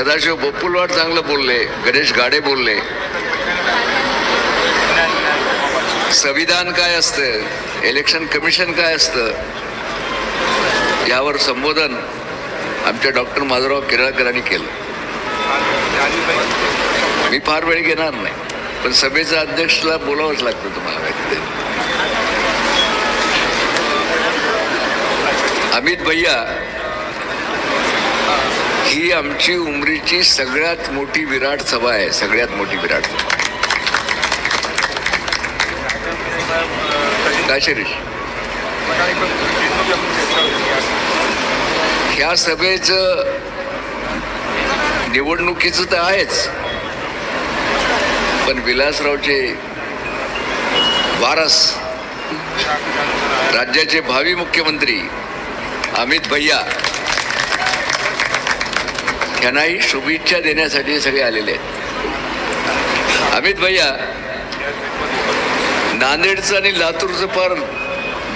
सदाशिव बोपुलवाड चांगलं बोलले गणेश गाडे बोलले. संविधान काय असतं? इलेक्शन कमिशन काय असतं? यावर संबोधन आमच्या डॉक्टर माधवराव केरळकरांनी केलं. मी फार वेळ घेणार नाही पण सभेचा अध्यक्षला बोलावंच लागतं तुम्हाला माहिती अमित भैया ही आमची उमरीची सगळ्यात मोठी विराट सभा आहे सगळ्यात मोठी विराट सभा. काय ह्या सभेचं निवडणुकीचं तर आहेच पण विलासरावचे वारस राज्याचे भावी मुख्यमंत्री अमित भैया त्यांनाही शुभेच्छा देण्यासाठी सगळे आलेले आहेत. अमित भैया नांदेडचं आणि लातूरचं फार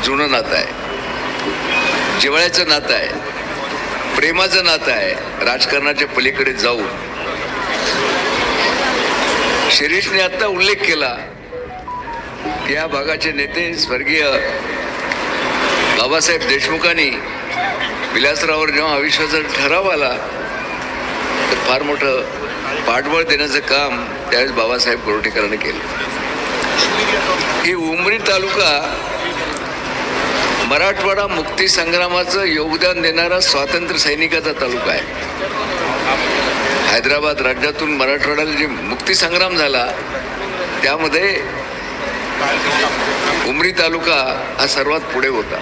जुनं नातं आहे. जिव्हाळ्याचं नातं आहे प्रेमाचं नातं आहे राजकारणाच्या पलीकडे जाऊन. शिरीषने आत्ता उल्लेख केला की या भागाचे नेते स्वर्गीय बाबासाहेब देशमुखांनी विलासरावर जेव्हा अविश्वासाचा ठराव आला तर फार मोठं पाठबळ देण्याचं काम त्यावेळेस बाबासाहेब गोरठेकरांनी केलं. ही उमरी तालुका मराठवाडा मुक्ती संग्रामाचं योगदान देणारा स्वातंत्र्य सैनिकाचा तालुका आहे. हैदराबाद राज्यातून मराठवाड्याला जे मुक्ती संग्राम झाला त्यामध्ये उमरी तालुका हा सर्वात पुढे होता.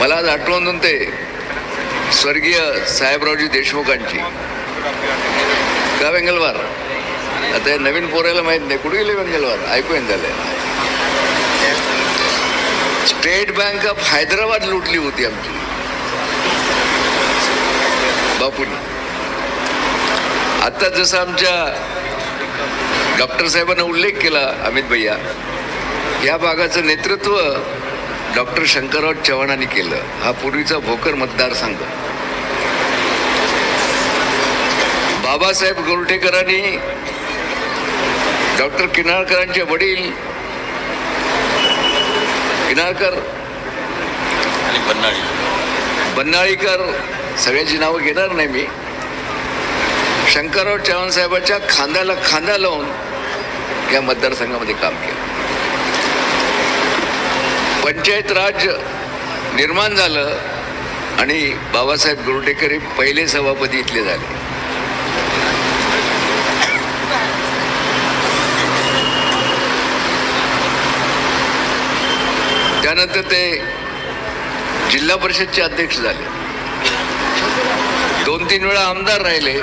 मला आज आठवण ते स्वर्गीय साहेबरावजी देशमुखांची. का वेंगलवार. आता हे नवीन पोरायला माहीत नाही. कुठे गेले वेंगलवार? ऐकू झाले स्टेट बँक ऑफ हैदराबाद लुटली होती आमची. बापूंनी. आता जसं आमच्या डॉक्टर साहेबांना उल्लेख केला अमित भैया या भागाचं नेतृत्व डॉक्टर शंकरराव चव्हाणांनी केलं. हा पूर्वीचा भोकर मतदारसंघ. बाबासाहेब गोरठेकरांनी डॉक्टर किनाळकरांचे वडील किनाळकर आणि बन्नाळी. बन्नाळीकर सगळ्यांची नावं घेणार नाही मी. शंकरराव चव्हाण साहेबाच्या खांद्याला खांदा लावून या मतदारसंघामध्ये काम केलं. पंचायत राज निर्माण झालं आणि बाबासाहेब गोरटेकर हे पहिले सभापती इथले झाले. त्यानंतर ते जिल्हा परिषदचे अध्यक्ष झाले. दोन तीन वेळा आमदार राहिले.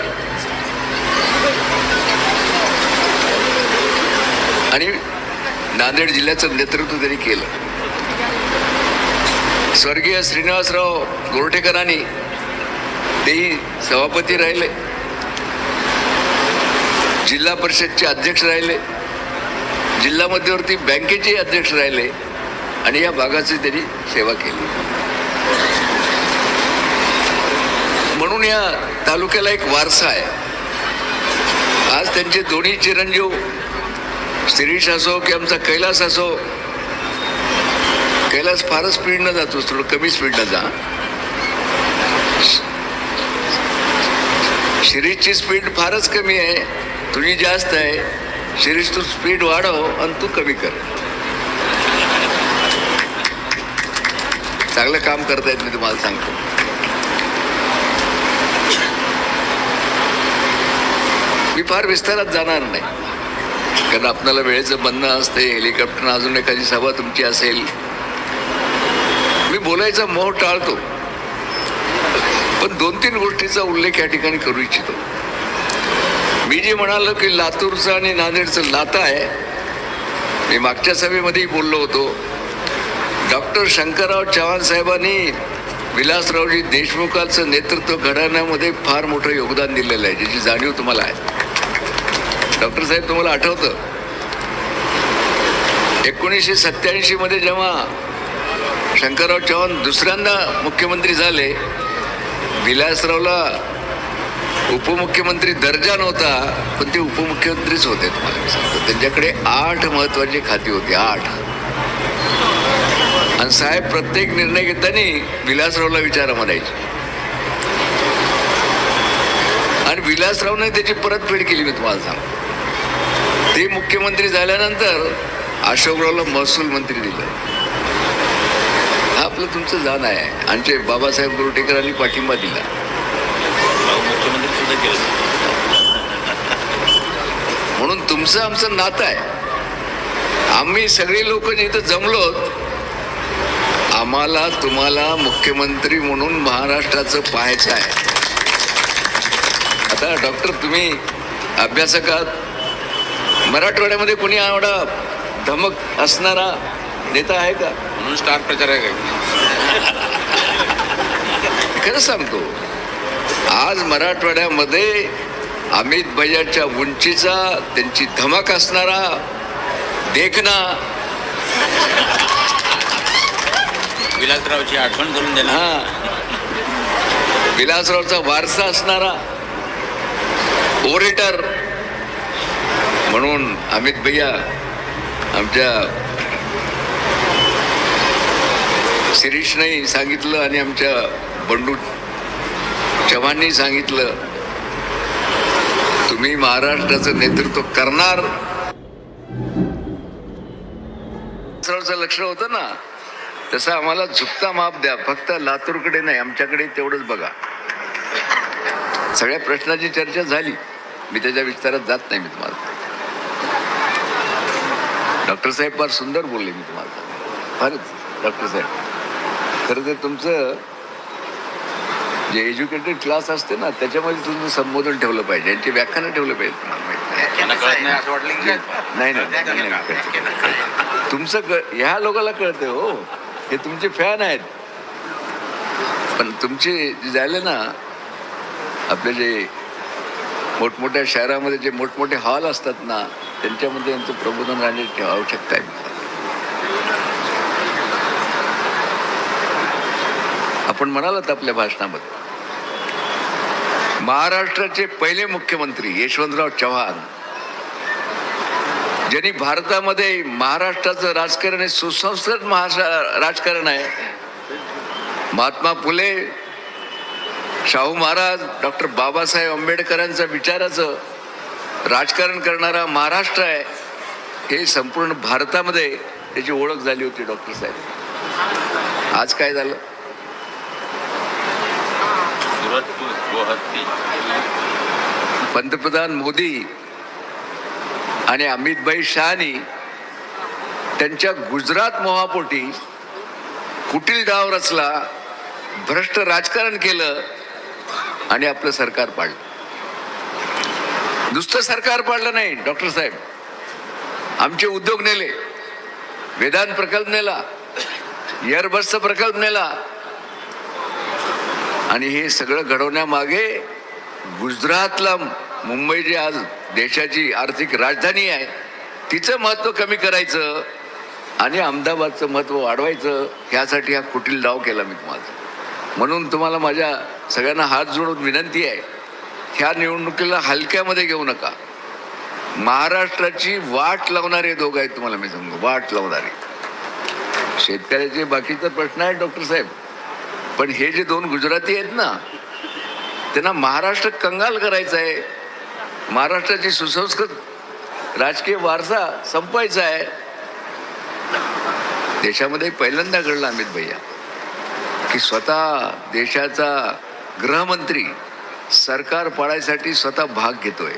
आणि नांदेड जिल्ह्याचं नेतृत्व त्यांनी केलं. स्वर्गीय श्रीनिवासराव गोरठेकरांनी तेही सभापती राहिले. जिल्हा परिषदचे अध्यक्ष राहिले. जिल्हा मध्यवर्ती बँकेचे अध्यक्ष राहिले. आणि या भागाची त्यांनी सेवा केली. म्हणून या तालुक्याला एक वारसा आहे. आज त्यांचे दोन्ही चिरंजीव शिरीष असो की आमचा कैलास असो कैलास फारच स्पीडनं जातो थोडं कमी स्पीडनं जा. शिरीषची स्पीड फारच कमी आहे तुझी जास्त आहे. शिरीष तू स्पीड वाढव आणि तू कमी कर. चांगलं काम करतायत मी तुम्हाला सांगतो. मी फार विस्तारात जाणार नाही. कारण आपल्याला वेळेचं बंधन असते हेलिकॉप्टर अजून एखादी सभा तुमची असेल. मी बोलायचा मोह टाळतो. पण दोन तीन गोष्टीचा उल्लेख या ठिकाणी करू इच्छितो. मी जे म्हणालो की लातूरचं आणि नांदेडचं लाता आहे मी मागच्या सभेमध्येही बोललो होतो. डॉक्टर शंकरराव चव्हाण साहेबांनी विलासरावजी देशमुखांचं नेतृत्व घडवण्यामध्ये फार मोठं योगदान दिलेलं आहे ज्याची जाणीव तुम्हाला आहे. डॉक्टर साहेब तुम्हाला आठवतं? एकोणीसशे सत्त्याऐंशीमध्ये जेव्हा शंकरराव चव्हाण दुसऱ्यांदा मुख्यमंत्री झाले विलासरावला उपमुख्यमंत्री दर्जा नव्हता पण ते उपमुख्यमंत्रीच होते तुम्हाला त्यांच्याकडे आठ महत्त्वाची खाती होती आठ. आणि साहेब प्रत्येक निर्णय घेताना विलासरावला विचारा म्हणायचे. आणि विलासरावने त्याची परतफेड केली मी तुम्हाला सांगतो. ते मुख्यमंत्री झाल्यानंतर अशोकरावला महसूल मंत्री दिलं. हा आपलं तुमचं जाण आहे. आमचे बाबासाहेब गोरटेकरांनी पाठिंबा दिला. म्हणून तुमचं आमचं नातं आहे. आम्ही सगळे लोक जिथं जमलो आम्हाला तुम्हाला मुख्यमंत्री म्हणून महाराष्ट्राचं पाहायचं आहे. आता डॉक्टर तुम्ही अभ्यासकात मराठवाड्यामध्ये कोणी एवढा धमक असणारा नेता आहे का? म्हणून स्टार प्रचार आहे काय खरं सांगतो आज मराठवाड्यामध्ये अमित भैयाच्या उंचीचा त्यांची धमक असणारा देखना विलासरावची आठवण करून देणार. हा. विलासरावचा वारसा असणारा ओरेटर म्हणून अमित भैया आमच्या शिरीषनेही सांगितलं आणि आमच्या बंडू चव्हाणनी सांगितलं तुम्ही महाराष्ट्राचं नेतृत्व करणार. लक्ष होतं ना? तसं आम्हाला झुकता माप द्या फक्त लातूरकडे नाही आमच्याकडे तेवढंच बघा. सगळ्या प्रश्नाची चर्चा झाली. मी त्याच्या विस्तारात जात नाही मी तुम्हाला. डॉक्टर साहेब फार सुंदर बोलले मी तुम्हाला. फारच डॉक्टर साहेब. खरं तर तुमचं जे एज्युकेटेड क्लास असते ना त्याच्यामध्ये तुमचं संबोधन ठेवलं पाहिजे. यांची व्याख्यानं ठेवलं पाहिजे नाही. नाही. तुमचं ह्या लोकांना कळतं हो. हे तुमचे फॅन आहेत. पण तुमचे जे झाले ना आपले जे मोठमोठ्या शहरामध्ये जे मोठमोठे हॉल असतात ना त्यांच्यामध्ये यांचं प्रबोधन राहण्याची आवश्यकता आहे. आपण म्हणालात आपल्या भाषणामध्ये महाराष्ट्राचे पहिले मुख्यमंत्री यशवंतराव चव्हाण ज्यांनी भारतामध्ये महाराष्ट्राचं राजकारण हे सुसंस्कृत महाशा राजकारण आहे. महात्मा फुले शाहू महाराज डॉक्टर बाबासाहेब आंबेडकरांचा विचाराचं राजकारण करणारा महाराष्ट्र आहे हे संपूर्ण भारतामध्ये त्याची ओळख झाली होती डॉक्टर साहेब. आज काय झालं? पंतप्रधान मोदी आणि अमितभाई शहानी त्यांच्या गुजरात मोहापोटी कुटील डाव रचला भ्रष्ट राजकारण केलं आणि आपलं सरकार पाडलं. नुसतं सरकार पाडलं नाही डॉक्टर साहेब. आमचे उद्योग नेले वेदांत प्रकल्प नेला एअरबसचा प्रकल्प नेला. आणि हे सगळं घडवण्यामागे गुजरातला मुंबई जे आज देशाची आर्थिक राजधानी आहे. तिचं महत्त्व कमी करायचं आणि अहमदाबादचं महत्त्व वाढवायचं ह्यासाठी हा कुटील डाव केला मी तुम्हाला. म्हणून तुम्हाला माझ्या सगळ्यांना हात जोडून विनंती आहे ह्या निवडणुकीला हलक्यामध्ये घेऊ नका. महाराष्ट्राची वाट लावणारे दोघं आहेत तुम्हाला मी सांगतो वाट लावणारे. शेतकऱ्याचे बाकीचा प्रश्न आहे डॉक्टर साहेब. पण हे जे दोन गुजराती आहेत ना त्यांना महाराष्ट्र कंगाल करायचं आहे महाराष्ट्राची सुसंस्कृत राजकीय वारसा संपवायचा आहे. देशामध्ये पहिल्यांदा घडलं अमित भैया की स्वतः देशाचा गृहमंत्री सरकार पाडायसाठी स्वतः भाग घेतोय.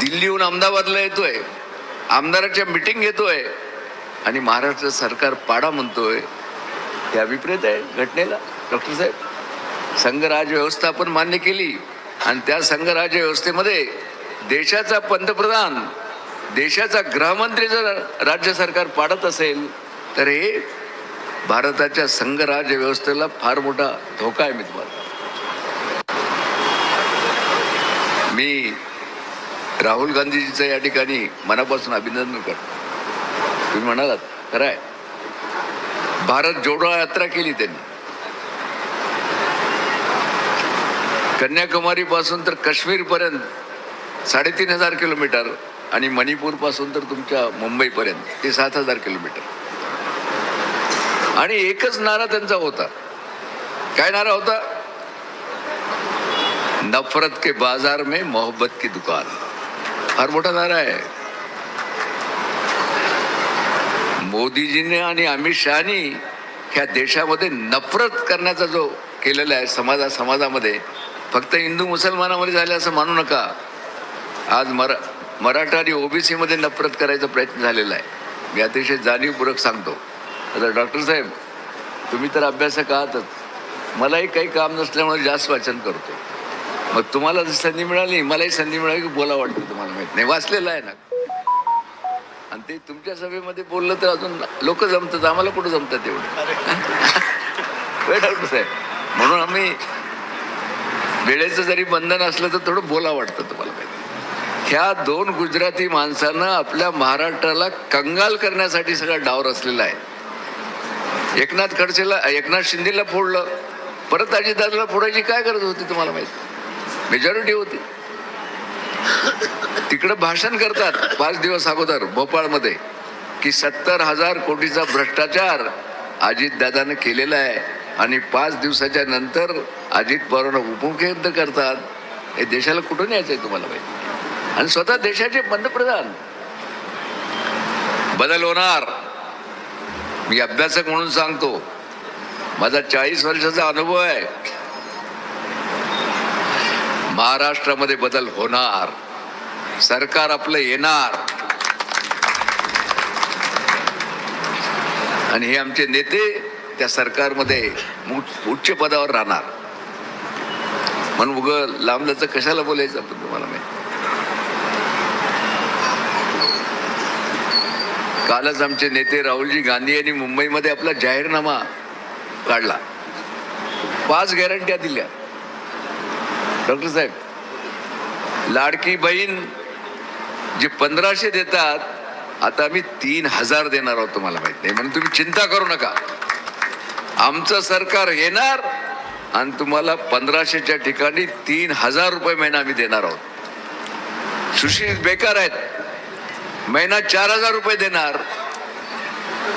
दिल्लीहून अहमदाबादला येतोय आमदाराच्या मिटिंग घेतोय आणि महाराष्ट्र सरकार पाडा म्हणतोय. हे अभिप्रेत आहे घटनेला. डॉक्टर साहेब संघ राज व्यवस्थापन मान्य केली. आणि त्या संघराज्य व्यवस्थेमध्ये देशाचा पंतप्रधान देशाचा गृहमंत्री जर राज्य सरकार पाडत असेल तर हे भारताच्या संघराज्य व्यवस्थेला फार मोठा धोका आहे मी तुम्हाला मी राहुल गांधीजीचं या ठिकाणी मनापासून अभिनंदन करतो. तुम्ही म्हणालात खरं आहे. भारत जोडो यात्रा केली त्यांनी. कन्याकुमारी पासून तर काश्मीर पर्यंत साडेतीन हजार किलोमीटर आणि मणिपूरपासून तर तुमच्या मुंबईपर्यंत ते सात हजार किलोमीटर. आणि एकच नारा त्यांचा होता. काय नारा होता? नफरत के बाजार में मोहब्बत की दुकान. फार मोठा नारा आहे. मोदीजीने आणि अमित शहानी ह्या देशामध्ये नफरत करण्याचा जो केलेला आहे समाजा समाजामध्ये फक्त हिंदू मुसलमानामध्ये झाले असं मानू नका. आज मरा मराठा आणि ओबीसी मध्ये नफरत करायचा प्रयत्न झालेला आहे. मी अतिशय जाणीवपूर्वक सांगतो. आता डॉक्टर साहेब तुम्ही तर अभ्यासक आहातच. मलाही काही काम नसल्यामुळे जास्त वाचन करतो. मग तुम्हाला जर संधी मिळाली मलाही संधी मिळाली की बोला वाटतं तुम्हाला माहीत नाही. वाचलेलं आहे ना. आणि ते तुमच्या सभेमध्ये बोललं तर अजून लोक जमतात. आम्हाला कुठं जमतात एवढं? डॉक्टर साहेब? म्हणून आम्ही वेळेचं जरी बंधन असलं तर थोडं बोला वाटतं तुम्हाला. ह्या दोन गुजराती माणसानं आपल्या महाराष्ट्राला कंगाल करण्यासाठी सगळा डाव रचलेला आहे. एकनाथ खडसेला एकनाथ शिंदेला फोडलं. परत अजितदादाला फोडायची काय गरज होती तुम्हाला माहिती? मेजॉरिटी होती. तिकडं भाषण करतात पाच दिवस अगोदर भोपाळमध्ये की सत्तर हजार कोटीचा भ्रष्टाचार अजितदादानं केलेला आहे. आणि पाच दिवसाच्या नंतर अजित पवारांना उपमुख्यमंत्री करतात. हे देशाला कुठून यायचं आहे तुम्हाला माहिती? आणि स्वतः देशाचे पंतप्रधान बदल होणार. मी अभ्यासक म्हणून सांगतो माझा चाळीस वर्षाचा अनुभव आहे. महाराष्ट्रामध्ये बदल होणार. सरकार आपलं येणार. आणि हे आमचे नेते त्या सरकारमध्ये उच्च- उच्च पदावर राहणार. म्हणून उग लांबल्याचं कशाला बोलायचं आपण तुम्हाला माहिती? कालच आमचे नेते राहुलजी गांधी यांनी मुंबईमध्ये आपला जाहीरनामा काढला. पाच गॅरंट्या दिल्या. डॉक्टर साहेब लाडकी बहीण जे पंधराशे देतात आता आम्ही तीन हजार देणार आहोत तुम्हाला माहीत नाही. म्हणून तुम्ही चिंता करू नका. आमचं सरकार येणार आणि तुम्हाला पंधराशेच्या ठिकाणी तीन हजार रुपये महिना आम्ही देणार आहोत. सुशिक्षित बेकार आहेत. महिना चार हजार रुपये देणार.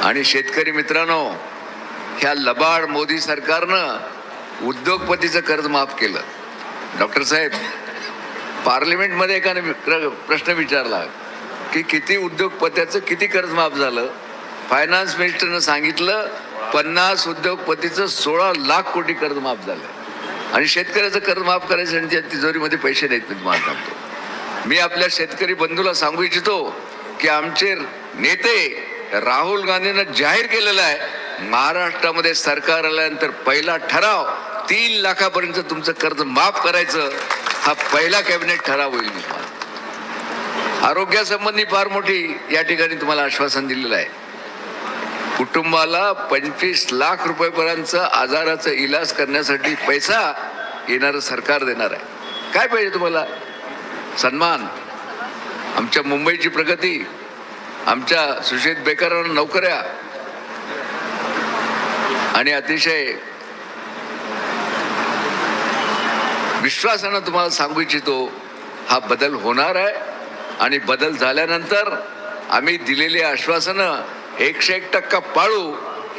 आणि शेतकरी मित्रांनो ह्या लबाड मोदी सरकारनं उद्योगपतीचं कर्ज माफ केलं. डॉक्टर साहेब पार्लिमेंटमध्ये एकाने प्र- प्रश्न विचारला की किती उद्योगपत्याचं किती कर्ज माफ झालं? फायनान्स मिनिस्टरनं सांगितलं पन्नास उद्योगपतीचं सोळा लाख कोटी कर्ज माफ झालं आणि शेतकऱ्याचं कर्ज माफ करायचं त्या तिजोरीमध्ये पैसे नाहीत मी तुम्हाला सांगतो. मी आपल्या शेतकरी बंधूला सांगू इच्छितो की आमचे नेते राहुल गांधीनं जाहीर केलेलं आहे महाराष्ट्रामध्ये सरकार आल्यानंतर पहिला ठराव तीन लाखापर्यंत तुमचं कर्ज माफ करायचं हा पहिला कॅबिनेट ठराव होईल मी आरोग्यासंबंधी फार मोठी या ठिकाणी तुम्हाला आश्वासन दिलेलं आहे. कुटुंबाला पंचवीस लाख रुपयेपर्यंत आजाराचा इलाज करण्यासाठी पैसा येणारं सरकार देणार आहे. काय पाहिजे तुम्हाला? सन्मान. आमच्या मुंबईची प्रगती. आमच्या सुशेत बेकारांना नोकऱ्या. आणि अतिशय विश्वासानं तुम्हाला सांगू इच्छितो हा बदल होणार आहे. आणि बदल झाल्यानंतर आम्ही दिलेली आश्वासनं एकशे एक टक्का पाळू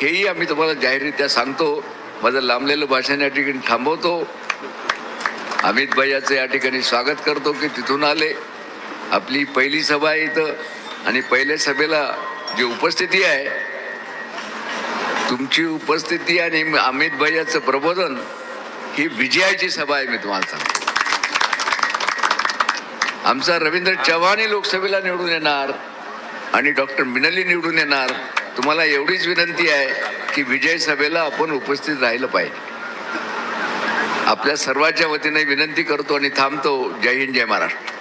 हेही आम्ही तुम्हाला जाहीररित्या सांगतो. माझं लांबलेलं भाषण या ठिकाणी थांबवतो. अमित भैयाचं या ठिकाणी स्वागत करतो की तिथून आले. आपली पहिली सभा आहे इथं. आणि पहिल्या सभेला जी उपस्थिती आहे तुमची उपस्थिती आणि अमित भैयाचं प्रबोधन ही विजयाची सभा आहे मी तुम्हाला सांगतो. आमचा रवींद्र चव्हाणही लोकसभेला निवडून येणार. आणि डॉक्टर मिनली निवडून येणार. तुम्हाला एवढीच विनंती आहे की विजय सभेला आपण उपस्थित राहिलं पाहिजे. आपल्या सर्वांच्या वतीने विनंती करतो आणि थांबतो. जय हिंद जय महाराष्ट्र.